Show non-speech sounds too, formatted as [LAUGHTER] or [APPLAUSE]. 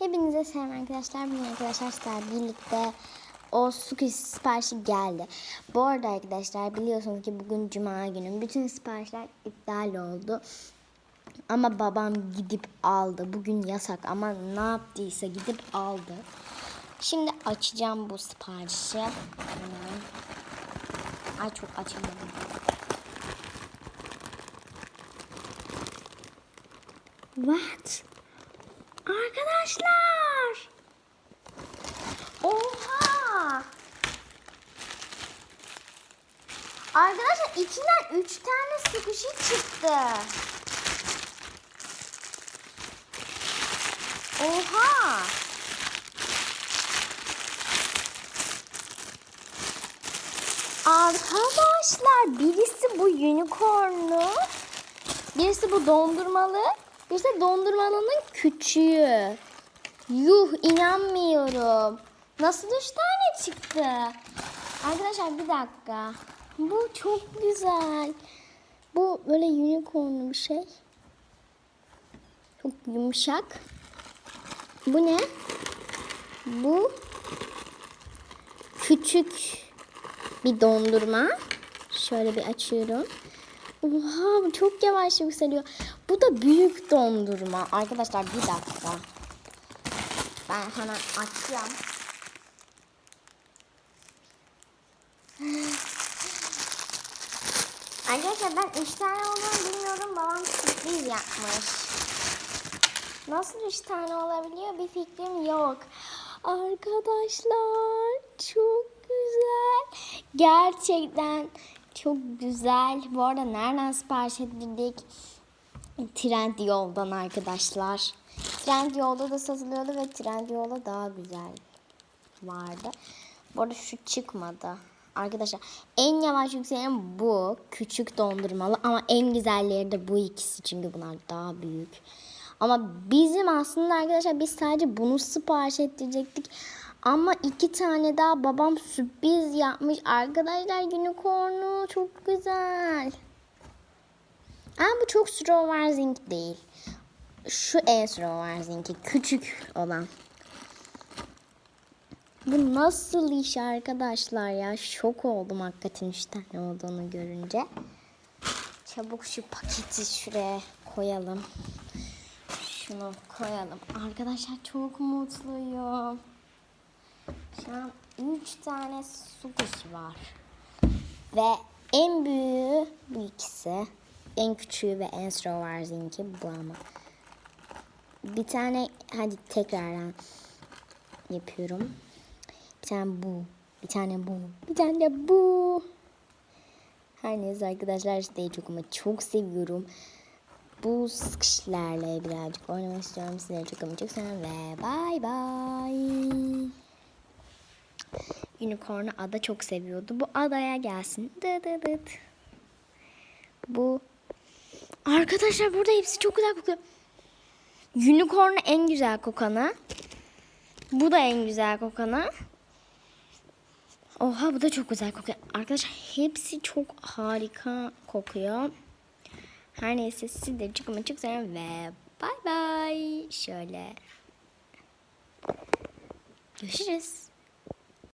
Hepinize selam arkadaşlar. Bugün arkadaşlar birlikte o su siparişi geldi. Bu arada arkadaşlar biliyorsunuz ki bugün cuma günü. Bütün siparişler iptal oldu. Ama babam gidip aldı. Bugün yasak ama ne yaptıysa gidip aldı. Şimdi açacağım bu siparişi. Ay çok açamadım. What? Arkadaşlar. Oha. Arkadaşlar içinden üç tane sıkışı çıktı. Oha. Arkadaşlar birisi bu unicornlu, birisi bu dondurmalı, birisi de dondurmalının küçüğü. Yuh inanmıyorum. Nasıl üç tane çıktı? Arkadaşlar bir dakika. Bu çok güzel. Bu böyle unicornlu bir şey. Çok yumuşak. Bu ne? Bu küçük bir dondurma. Şöyle bir açıyorum. Oha çok yavaş yükseliyor. Bu da büyük dondurma. Arkadaşlar bir dakika. Ben hemen açacağım. [SIGHS] Arkadaşlar ben üç tane olduğunu bilmiyorum. Babam sürpriz yapmış. Nasıl üç tane olabiliyor bir fikrim yok. Arkadaşlar çok güzel. Gerçekten çok güzel. Bu arada nereden sipariş ettirdik? Trend yoldan arkadaşlar. Trend yolda da satılıyordu ve Trend yolda daha güzel vardı. Bu arada şu çıkmadı. Arkadaşlar en yavaş yükselen bu. Küçük dondurmalı ama en güzelleri de bu ikisi. Çünkü bunlar daha büyük. Ama bizim aslında arkadaşlar biz sadece bunu sipariş ettirecektik. Ama iki tane daha babam sürpriz yapmış. Arkadaşlar unicornu çok güzel. Ama bu çok Strawberry'ink değil. Şu en Strawberry'inki küçük olan. Bu nasıl iş arkadaşlar ya? Şok oldum hakikaten üç tane olduğunu görünce. Çabuk şu paketi şuraya koyalım. Şunu koyalım. Arkadaşlar çok mutluyum. Şu an üç tane su kuşu var. Ve en büyüğü bu ikisi. En küçüğü ve en Strawberry'inki bu ama. Bir tane hadi tekrardan yapıyorum. Bir tane bu. Bir tane bu. Bir tane de bu. Her neyse arkadaşlar işte çok ama çok seviyorum. Bu sıkışlarla birazcık oynamak istiyorum. Sizleri çok ama çok seviyorum ve bye bye. Unicorn'u ada çok seviyordu. Bu adaya gelsin. Dı dı dıt. Bu. Arkadaşlar burada hepsi çok güzel kokuyor. Unicorn en güzel kokanı. Bu da en güzel kokanı. Oha bu da çok güzel kokuyor. Arkadaşlar hepsi çok harika kokuyor. Her neyse siz de çok ama çok seviyorum ve bay bay. Şöyle. Görüşürüz.